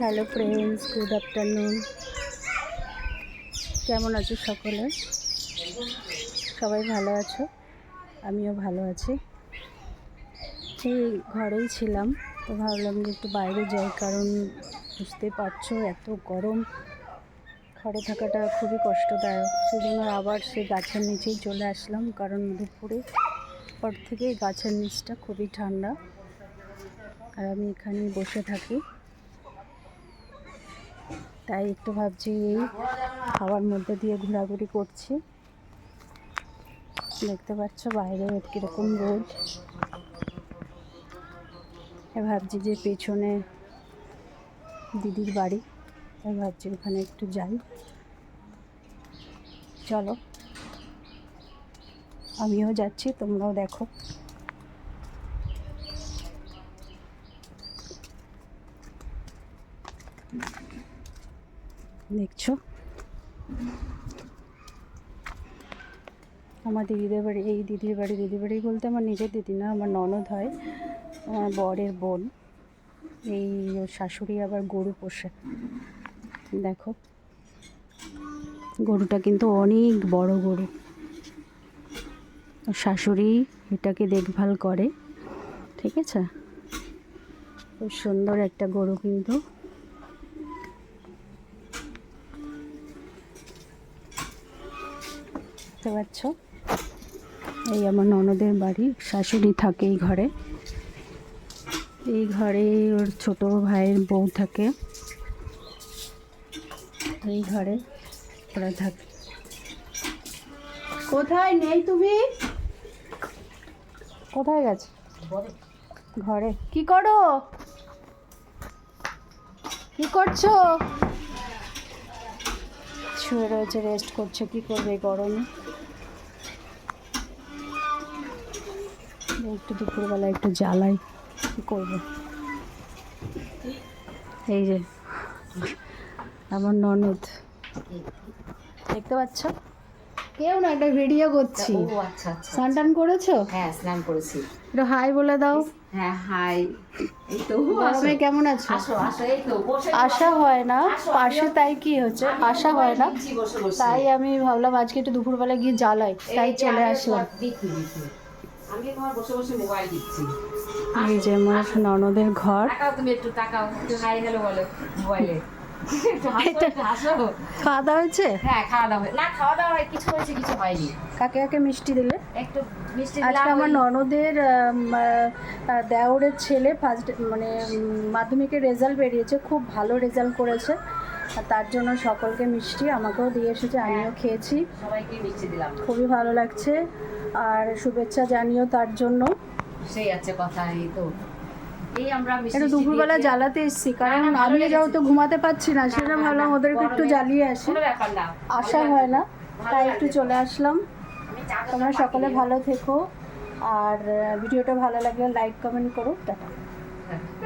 Hello friends good afternoon কেমন আছো সকলে? সবাই ভালো আছো? আমিও ভালো আছি। এই ঘরেই ছিলাম, তো ভাবলাম যে একটু বাইরে যাই, কারণ বুঝতেই পারছ, এত গরম। ঘরে থাকাটা খুবই কষ্টদায়ক। সেজন্য আবার সে গাছের নিচেই চলে আসলাম, কারণ দুপুরে পর থেকে গাছের নিচটা খুবই ঠান্ডা। আর আমি এখানেই বসে থাকি। তাই একটু ভাবছি এই হাওয়ার মধ্যে দিয়ে ঘোরাঘুরি করছি। দেখতে পাচ্ছ বাইরে কীরকম রোদ। ভাবছি যে পেছনে দিদির বাড়ি, তাই ভাবছি ওখানে একটু যাই। চলো। আমিও যাচ্ছি, তোমরাও দেখো। দেখছ? আমার দিদিদের বাড়ি, এই দিদির বাড়ি দিদির বাড়ি বলতে আমার নিজের দিদি না, আমার ননদ হয়, আমার বরের বোন। এই শাশুড়ি আবার গরু পোষে। দেখো, গরুটা কিন্তু অনেক বড় গরু। শাশুড়ি এটাকে দেখভাল করে, ঠিক আছে? খুব সুন্দর একটা গরু কিন্তু। দেখতে পাচ্ছ? এই আমার ননদের বাড়ি, শাশুড়ি থাকে এই ঘরে। এই ঘরে ওর ছোট ভাইয়ের বউ থাকে। এই ঘরে ওরা থাকে। কোথায় নেই তুমি? কোথায় গেছে? ঘরে। কি করো? কি করছ? শুয়ে রয়েছে রেস্ট করছে। কি করবে গরমে? একটু দুপুরবেলা একটু জ্বালাই কি করব? এই যে আমার ননদ। দেখতে পাচ্ছ? কেউ না একটা ভিডিও করছি। ও আচ্ছা আচ্ছা স্নান টান করেছ? হ্যাঁ স্নান করেছি। একটু হাই বলে দাও। হ্যাঁ হাই। এই তো গরমে কেমন আছো? আসো আসো এই তো বসে আশা হয় না পাশে তাই কি হচ্ছে? আশা হয় না। তাই আমি ভাবলাম আজকে একটু দুপুরবেলা গিয়ে জ্বালাই তাই চলে আসলাম। এই যে আমার ননদের ঘর। খাওয়া দাওয়া হয়েছে? হ্যাঁ খাওয়া দাওয়া না খাওয়া দাওয়া কিছু হয়েছে কিছু হয়নি। কাকে কাকে মিষ্টি দিলে? একটু মিষ্টি আজকে আমার ননদের দেওরের ছেলে ফার্স্ট মানে মাধ্যমিকের রেজাল্ট বেরিয়েছে খুব ভালো রেজাল্ট করেছে। আর তার জন্য সকলকে মিষ্টি আমাকেও দিয়ে এসেছে আমিও খেয়েছি। সবাইকে মিষ্টি দিলাম। খুবই ভালো লাগছে। আর শুভেচ্ছা জানিও তার জন্য। সেই আছে কথা এই তো। এই আমরা একটু দুপুরবেলা জ্বালাতে এসেছি কারণ আমি যাও তো ঘুমাতে পারছি না সেটা ভাবলাম ওদেরকে একটু জ্বালিয়ে আসি। আশা হয় না তাই একটু চলে আসলাম। তোমরা সকলে ভালো থেকো আর ভিডিওটা ভালো লাগলে লাইক কমেন্ট করো টাটা।